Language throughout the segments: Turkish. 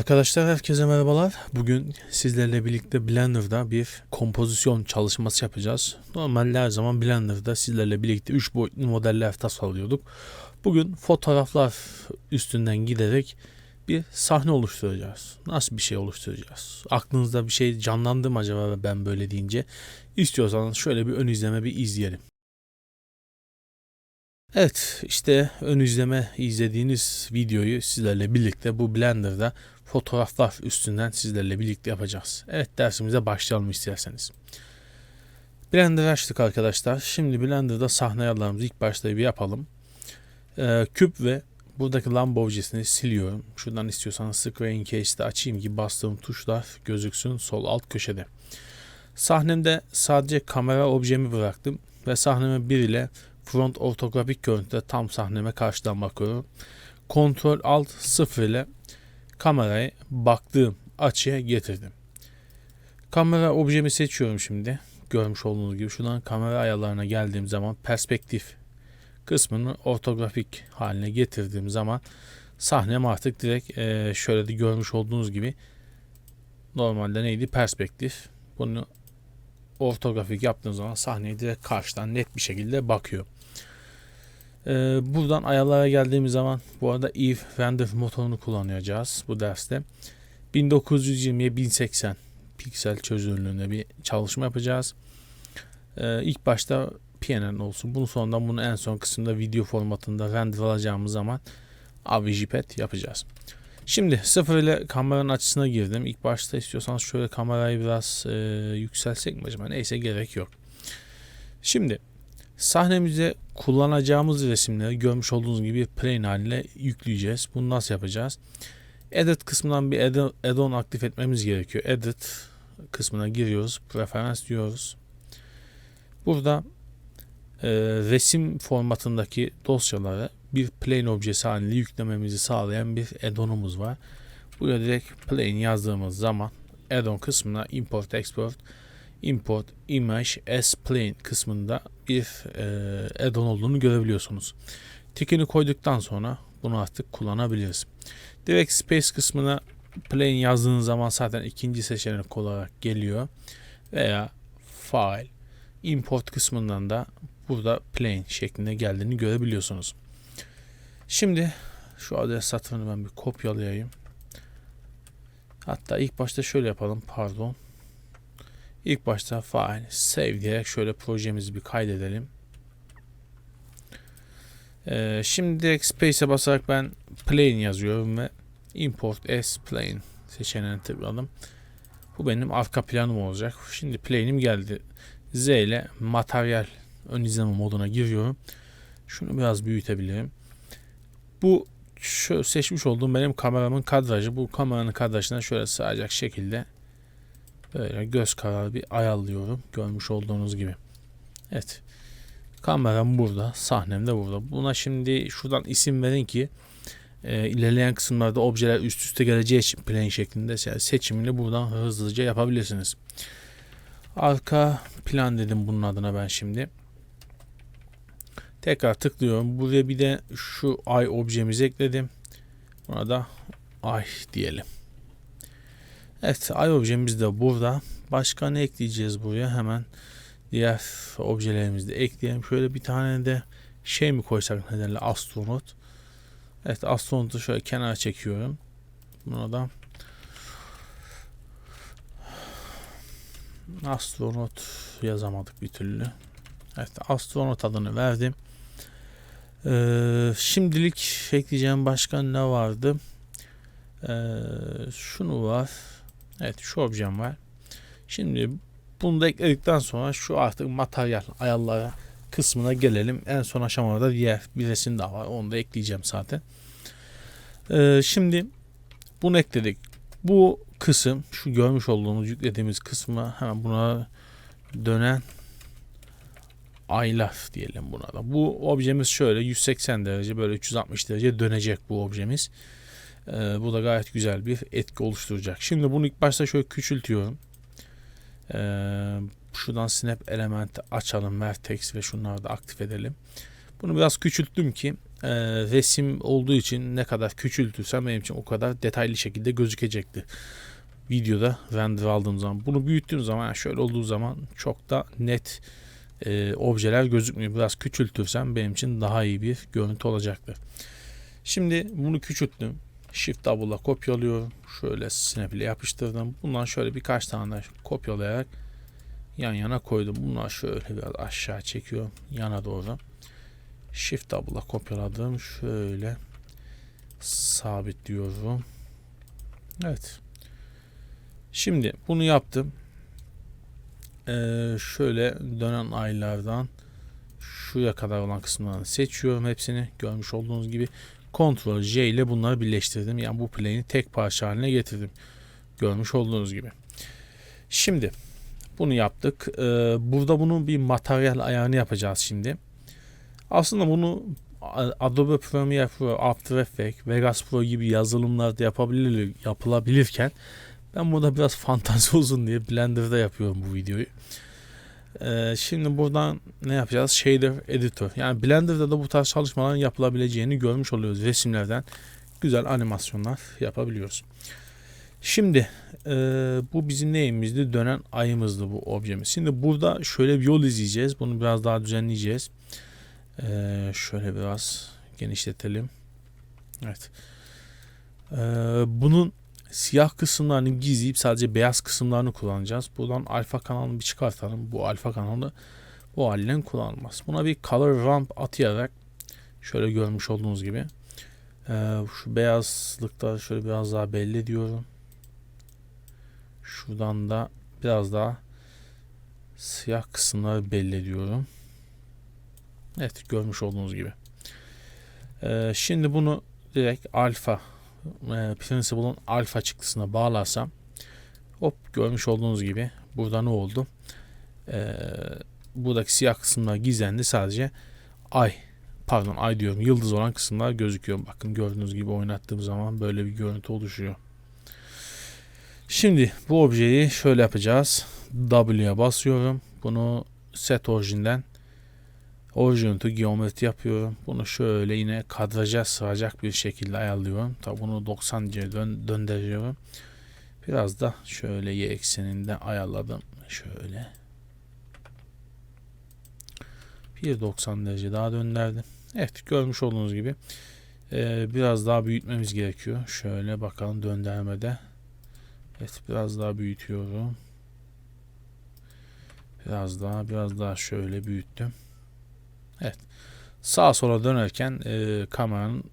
Arkadaşlar herkese merhabalar. Bugün sizlerle birlikte Blender'da bir kompozisyon çalışması yapacağız. Normalde her zaman Blender'da sizlerle birlikte 3 boyutlu modeller tasarlıyorduk. Bugün fotoğraflar üstünden giderek bir sahne oluşturacağız. Nasıl bir şey oluşturacağız? Aklınızda bir şey canlandı mı acaba ben böyle deyince? İstiyorsanız şöyle bir ön izleme bir izleyelim. Evet işte ön izleme izlediğiniz videoyu sizlerle birlikte bu Blender'da fotoğraflar üstünden sizlerle birlikte yapacağız. Evet dersimize başlayalım isterseniz. Blender açtık arkadaşlar. Şimdi Blender'da sahne ayarlarımızı ilk başta bir yapalım. Ee, küp ve buradaki lamba objesini siliyorum. Şuradan istiyorsanız Screen Case'de açayım ki bastığım tuşlar gözüksün sol alt köşede. Sahnemde sadece kamera objemi bıraktım ve sahneme 1 ile front ortografik görüntüde tam sahneme karşıdan bakıyorum. Ctrl Alt 0 ile kamerayı baktığım açıya getirdim. Kamera objemi seçiyorum şimdi. Görmüş olduğunuz gibi şuradan kamera ayarlarına geldiğim zaman perspektif kısmını ortografik haline getirdiğim zaman sahnem artık direkt e, şöyle de görmüş olduğunuz gibi normalde neydi perspektif. Bunu ortografik yaptığım zaman sahneye direkt karşıdan net bir şekilde bakıyor. Ee, buradan ayarlara geldiğimiz zaman bu arada if render motorunu kullanacağız bu derste. 1920'ye 1080 piksel çözünürlüğünde bir çalışma yapacağız. Ee, ilk başta PNN olsun. Bunun sonradan bunu en son kısımda video formatında render alacağımız zaman AVJPET yapacağız. Şimdi sıfır ile kameranın açısına girdim. İlk başta istiyorsanız şöyle kamerayı biraz e, yükselsek mi acaba? Neyse gerek yok. Şimdi sahnemize kullanacağımız resimleri görmüş olduğunuz gibi plane haline yükleyeceğiz. Bunu nasıl yapacağız? Edit kısmından bir add-on aktif etmemiz gerekiyor. Edit kısmına giriyoruz. Preferans diyoruz. Burada e, resim formatındaki dosyaları bir plane objesi halinde yüklememizi sağlayan bir add-on'umuz var. Buraya direkt plane yazdığımız zaman add-on kısmına import export import image as plane kısmında bir e, add-on olduğunu görebiliyorsunuz. Tikini koyduktan sonra bunu artık kullanabiliriz. Direkt space kısmına plane yazdığınız zaman zaten ikinci seçenek olarak geliyor. Veya file import kısmından da burada plane şeklinde geldiğini görebiliyorsunuz. Şimdi şu adres satırını ben bir kopyalayayım. Hatta ilk başta şöyle yapalım pardon. İlk başta file save diyerek şöyle projemizi bir kaydedelim. Ee, şimdi direkt space'e basarak ben plane yazıyorum ve import as plane seçeneğine tıkladım. Bu benim arka planım olacak. Şimdi plane'im geldi. Z ile materyal ön izleme moduna giriyorum. Şunu biraz büyütebilirim. Bu şu seçmiş olduğum benim kameramın kadrajı. Bu kameranın kadrajına şöyle sığacak şekilde böyle göz kararı bir ayarlıyorum. Görmüş olduğunuz gibi. Evet. Kameram burada. Sahnem de burada. Buna şimdi şuradan isim verin ki e, ilerleyen kısımlarda objeler üst üste geleceği için plane şeklinde seçimini buradan hızlıca yapabilirsiniz. Arka plan dedim bunun adına ben şimdi. Tekrar tıklıyorum. Buraya bir de şu ay objemizi ekledim. Buna da ay diyelim. Evet ay objemiz de burada. Başka ne ekleyeceğiz buraya? Hemen diğer objelerimizi de ekleyelim. Şöyle bir tane de şey mi koysak nedenle astronot. Evet astronotu şöyle kenara çekiyorum. Buna da astronot yazamadık bir türlü. Evet astronot adını verdim. Ee, şimdilik ekleyeceğim başka ne vardı? Ee, şunu var. Evet şu objem var. Şimdi bunu da ekledikten sonra şu artık materyal ayarlara kısmına gelelim. En son aşamada diğer bir resim daha var. Onu da ekleyeceğim zaten. Ee, şimdi bunu ekledik. Bu kısım şu görmüş olduğumuz yüklediğimiz kısmı hemen buna dönen aylar diyelim buna da. Bu objemiz şöyle 180 derece böyle 360 derece dönecek bu objemiz. Ee, bu da gayet güzel bir etki oluşturacak. Şimdi bunu ilk başta şöyle küçültüyorum. Ee, şuradan snap elementi açalım vertex ve şunları da aktif edelim. Bunu biraz küçülttüm ki e, resim olduğu için ne kadar küçültürsem benim için o kadar detaylı şekilde gözükecekti. Videoda render aldığım zaman. Bunu büyüttüğüm zaman şöyle olduğu zaman çok da net e, objeler gözükmüyor. Biraz küçültürsem benim için daha iyi bir görüntü olacaktır. Şimdi bunu küçülttüm. Shift double'la kopyalıyorum. Şöyle snap ile yapıştırdım. Bundan şöyle birkaç tane kopyalayarak yan yana koydum. Bunlar şöyle biraz aşağı çekiyorum. Yana doğru. Shift double'la kopyaladım. Şöyle sabitliyorum. Evet. Şimdi bunu yaptım. Ee, şöyle dönen aylardan şuraya kadar olan kısımlarını seçiyorum hepsini. Görmüş olduğunuz gibi Ctrl J ile bunları birleştirdim. Yani bu plane'i tek parça haline getirdim. Görmüş olduğunuz gibi. Şimdi bunu yaptık. Ee, burada bunun bir materyal ayarını yapacağız şimdi. Aslında bunu Adobe Premiere Pro, After Effects, Vegas Pro gibi yazılımlarda yapabilir, yapılabilirken ben burada biraz fantazi olsun diye Blender'da yapıyorum bu videoyu. Ee, şimdi buradan ne yapacağız? Shader Editor. Yani Blender'da da bu tarz çalışmaların yapılabileceğini görmüş oluyoruz. Resimlerden güzel animasyonlar yapabiliyoruz. Şimdi e, bu bizim neyimizdi? Dönen ayımızdı bu objemiz. Şimdi burada şöyle bir yol izleyeceğiz. Bunu biraz daha düzenleyeceğiz. Ee, şöyle biraz genişletelim. Evet. Ee, bunun siyah kısımlarını gizleyip sadece beyaz kısımlarını kullanacağız. Buradan alfa kanalını bir çıkartalım. Bu alfa kanalı bu halinden kullanılmaz. Buna bir color ramp atayarak şöyle görmüş olduğunuz gibi ee, şu beyazlıkta şöyle biraz daha belli diyorum. Şuradan da biraz daha siyah kısımları belli ediyorum. Evet görmüş olduğunuz gibi. Ee, şimdi bunu direkt alfa e, Principle'ın alfa çıktısına bağlarsam hop görmüş olduğunuz gibi burada ne oldu? Ee, buradaki siyah kısımlar gizlendi sadece ay pardon ay diyorum yıldız olan kısımlar gözüküyor. Bakın gördüğünüz gibi oynattığım zaman böyle bir görüntü oluşuyor. Şimdi bu objeyi şöyle yapacağız. W'ye basıyorum. Bunu set orijinden Origin to geometri yapıyorum. Bunu şöyle yine kadraja sığacak bir şekilde ayarlıyorum. Tabi bunu 90 derece dön döndürüyorum. Biraz da şöyle y ekseninde ayarladım. Şöyle. Bir 90 derece daha döndürdüm. Evet görmüş olduğunuz gibi ee, biraz daha büyütmemiz gerekiyor. Şöyle bakalım döndürmede. Evet biraz daha büyütüyorum. Biraz daha biraz daha şöyle büyüttüm. Evet. Sağa sola dönerken e, kameranın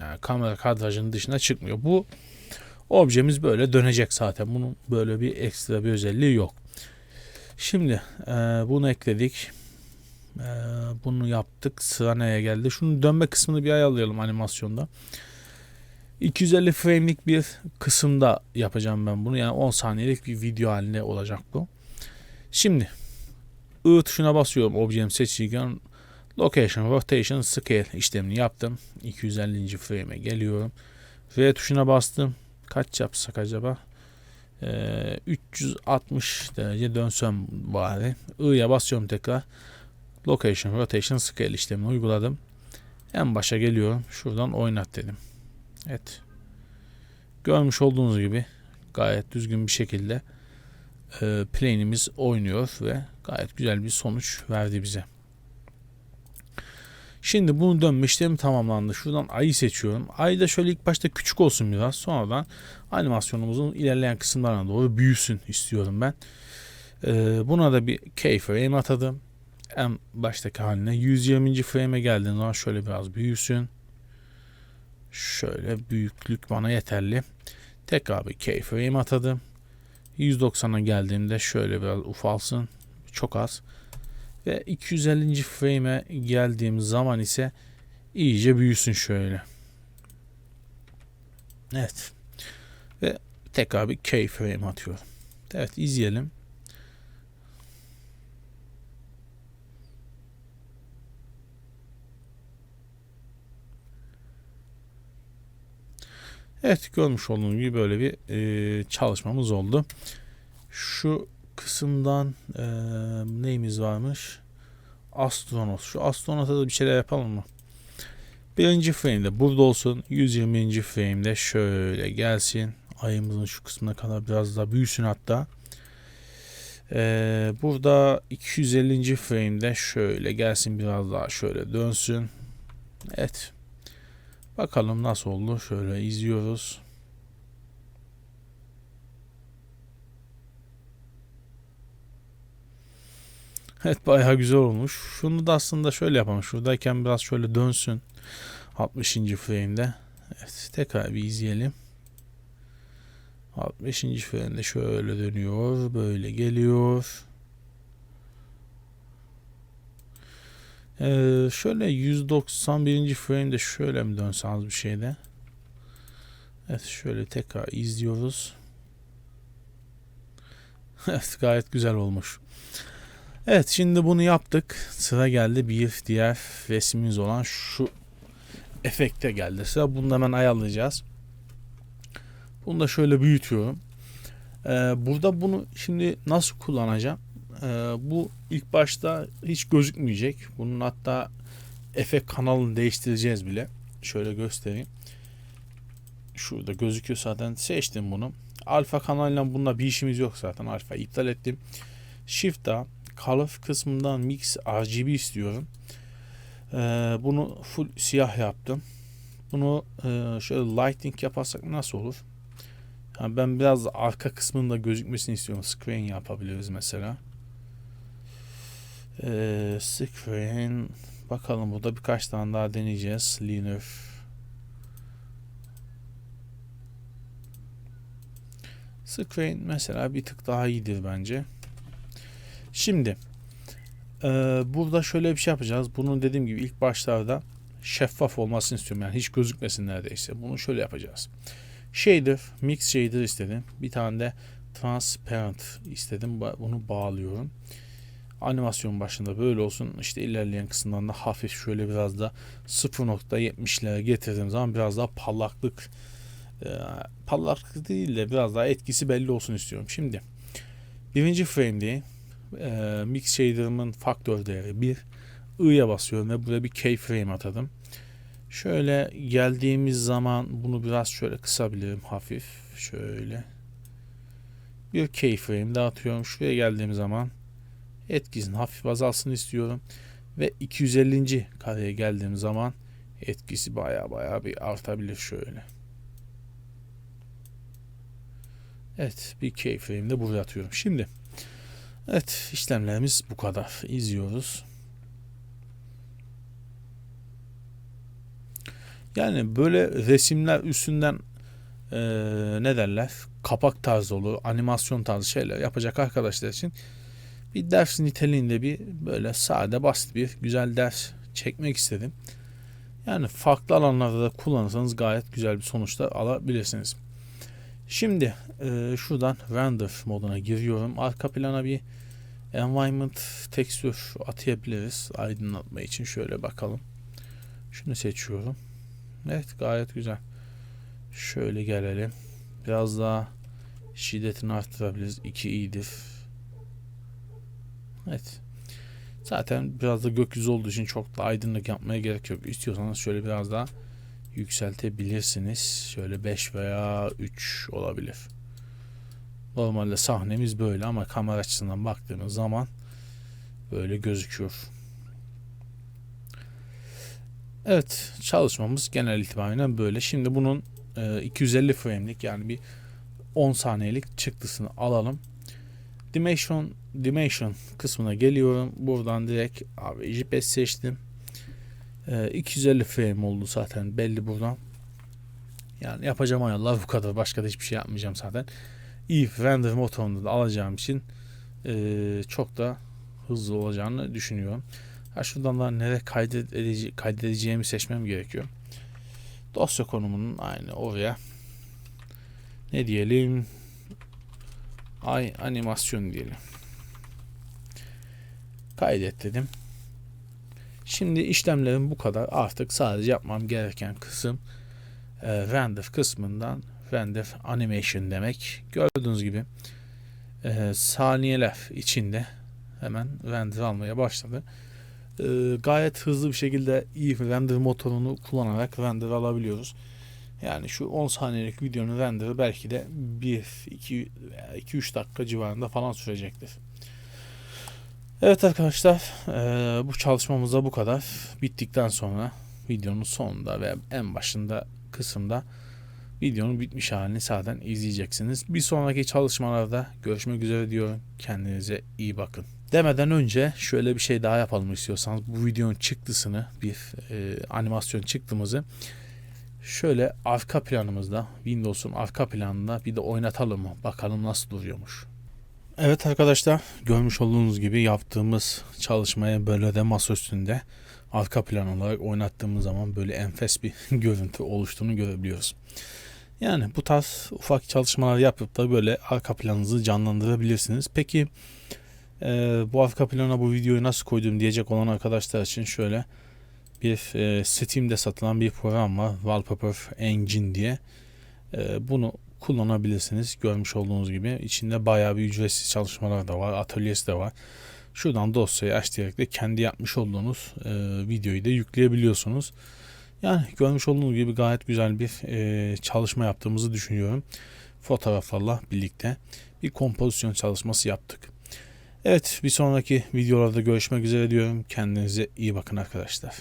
yani kamera kadrajının dışına çıkmıyor. Bu objemiz böyle dönecek zaten. Bunun böyle bir ekstra bir özelliği yok. Şimdi e, bunu ekledik. E, bunu yaptık. Sıra neye geldi? Şunun dönme kısmını bir ayarlayalım animasyonda. 250 frame'lik bir kısımda yapacağım ben bunu. Yani 10 saniyelik bir video halinde olacak bu. Şimdi I tuşuna basıyorum objemi seçilirken Location, Rotation, Scale işlemini yaptım. 250. frame'e geliyorum. V tuşuna bastım. Kaç yapsak acaba? Ee, 360 derece dönsem bari. I'ya basıyorum tekrar. Location, Rotation, Scale işlemini uyguladım. En başa geliyorum. Şuradan oynat dedim. Evet. Görmüş olduğunuz gibi gayet düzgün bir şekilde e, plane'imiz oynuyor ve gayet güzel bir sonuç verdi bize. Şimdi bunu dönme işlemi tamamlandı. Şuradan ayı seçiyorum. Ay da şöyle ilk başta küçük olsun biraz. Sonradan animasyonumuzun ilerleyen kısımlarına doğru büyüsün istiyorum ben. Ee, buna da bir keyframe atadım. En baştaki haline 120. frame'e geldiğinde zaman şöyle biraz büyüsün. Şöyle büyüklük bana yeterli. Tekrar bir keyframe atadım. 190'a geldiğimde şöyle biraz ufalsın. Çok az. Ve 250. frame'e geldiğim zaman ise iyice büyüsün şöyle. Evet. Ve tekrar bir keyframe atıyorum. Evet izleyelim. Evet görmüş olduğunuz gibi böyle bir e, çalışmamız oldu. Şu kısımdan e, neyimiz varmış? Astronot. Şu astronota da bir şeyler yapalım mı? Birinci frame'de burada olsun. 120. frame'de şöyle gelsin. Ayımızın şu kısmına kadar biraz daha büyüsün hatta. Ee, burada 250. frame'de şöyle gelsin biraz daha şöyle dönsün. Evet. Bakalım nasıl oldu. Şöyle izliyoruz. Evet bayağı güzel olmuş. Şunu da aslında şöyle yapalım. Şuradayken biraz şöyle dönsün. 60. frame'de. Evet tekrar bir izleyelim. 65. frame'de şöyle dönüyor. Böyle geliyor. Ee, şöyle 191. frame'de şöyle mi dönse az bir şeyde. Evet şöyle tekrar izliyoruz. evet gayet güzel olmuş. Evet şimdi bunu yaptık. Sıra geldi bir diğer resmimiz olan şu efekte geldi. Sıra bunu hemen ayarlayacağız. Bunu da şöyle büyütüyorum. Ee, burada bunu şimdi nasıl kullanacağım? Ee, bu ilk başta hiç gözükmeyecek. Bunun hatta efekt kanalını değiştireceğiz bile. Şöyle göstereyim. Şurada gözüküyor zaten. Seçtim bunu. Alfa kanalıyla bununla bir işimiz yok zaten. Alfa iptal ettim. Shift'a Color kısmından Mix RGB istiyorum. Ee, bunu full siyah yaptım. Bunu e, şöyle lighting yaparsak nasıl olur? Yani ben biraz arka kısmında gözükmesini istiyorum. Screen yapabiliriz mesela. Ee, screen bakalım burada birkaç tane daha deneyeceğiz. Linear Screen mesela bir tık daha iyidir bence. Şimdi e, burada şöyle bir şey yapacağız. Bunun dediğim gibi ilk başlarda şeffaf olmasını istiyorum. Yani hiç gözükmesin neredeyse. Bunu şöyle yapacağız. Shader, Mix Shader istedim. Bir tane de Transparent istedim. Bunu bağlıyorum. Animasyon başında böyle olsun. İşte ilerleyen kısımdan da hafif şöyle biraz da 0.70'lere getirdiğim zaman biraz daha parlaklık e, parlaklık değil de biraz daha etkisi belli olsun istiyorum. Şimdi birinci frame'de e, mix shader'ımın faktör değeri 1. I'ya basıyorum ve buraya bir keyframe atadım. Şöyle geldiğimiz zaman bunu biraz şöyle kısabilirim hafif. Şöyle. Bir keyframe dağıtıyorum. Şuraya geldiğim zaman etkisini hafif azalsın istiyorum. Ve 250. kareye geldiğim zaman etkisi baya baya bir artabilir şöyle. Evet bir keyframe de buraya atıyorum. Şimdi Evet işlemlerimiz bu kadar. İzliyoruz. Yani böyle resimler üstünden e, ne derler kapak tarzı olur, animasyon tarzı şeyler yapacak arkadaşlar için bir ders niteliğinde bir böyle sade basit bir güzel ders çekmek istedim. Yani farklı alanlarda da kullanırsanız gayet güzel bir sonuçlar alabilirsiniz. Şimdi e, şuradan render moduna giriyorum. Arka plana bir environment tekstür atayabiliriz aydınlatma için. Şöyle bakalım. Şunu seçiyorum. Evet gayet güzel. Şöyle gelelim. Biraz daha şiddetini arttırabiliriz. 2 iyidir. Evet. Zaten biraz da gökyüzü olduğu için çok da aydınlık yapmaya gerek yok. İstiyorsanız şöyle biraz daha yükseltebilirsiniz. Şöyle 5 veya 3 olabilir. Normalde sahnemiz böyle ama kamera açısından baktığımız zaman böyle gözüküyor. Evet çalışmamız genel itibariyle böyle. Şimdi bunun e, 250 frame'lik yani bir 10 saniyelik çıktısını alalım. Dimension Dimension kısmına geliyorum. Buradan direkt abi JPEG seçtim. E, 250 frame oldu zaten belli buradan. Yani yapacağım ayarlar bu kadar. Başka da hiçbir şey yapmayacağım zaten. if render motorunu da alacağım için e, çok da hızlı olacağını düşünüyorum. Ha şuradan da nereye kaydedece kaydedeceğimi seçmem gerekiyor. Dosya konumunun aynı oraya ne diyelim ay animasyon diyelim. Kaydet dedim. Şimdi işlemlerim bu kadar. Artık sadece yapmam gereken kısım e, render kısmından render animation demek. Gördüğünüz gibi e, saniyeler içinde hemen render almaya başladı. e, gayet hızlı bir şekilde iyi render motorunu kullanarak render alabiliyoruz. Yani şu 10 saniyelik videonun renderı belki de 1, 2 veya 2-3 dakika civarında falan sürecektir. Evet arkadaşlar e, bu çalışmamız da bu kadar. Bittikten sonra videonun sonunda ve en başında kısımda videonun bitmiş halini zaten izleyeceksiniz. Bir sonraki çalışmalarda görüşmek üzere diyorum. Kendinize iyi bakın. Demeden önce şöyle bir şey daha yapalım istiyorsanız. Bu videonun çıktısını bir e, animasyon çıktığımızı şöyle arka planımızda Windows'un arka planında bir de oynatalım mı? Bakalım nasıl duruyormuş. Evet arkadaşlar görmüş olduğunuz gibi yaptığımız çalışmaya böyle de masa üstünde arka plan olarak oynattığımız zaman böyle enfes bir görüntü oluştuğunu görebiliyoruz. Yani bu tarz ufak çalışmalar yapıp da böyle arka planınızı canlandırabilirsiniz. Peki e, bu arka plana bu videoyu nasıl koydum diyecek olan arkadaşlar için şöyle bir e, Steam'de satılan bir program var. Wallpaper Engine diye. E, bunu kullanabilirsiniz. Görmüş olduğunuz gibi içinde bayağı bir ücretsiz çalışmalar da var. Atölyesi de var. Şuradan dosyayı açtırarak da kendi yapmış olduğunuz e, videoyu da yükleyebiliyorsunuz. Yani görmüş olduğunuz gibi gayet güzel bir e, çalışma yaptığımızı düşünüyorum. Fotoğraflarla birlikte bir kompozisyon çalışması yaptık. Evet bir sonraki videolarda görüşmek üzere diyorum. Kendinize iyi bakın arkadaşlar.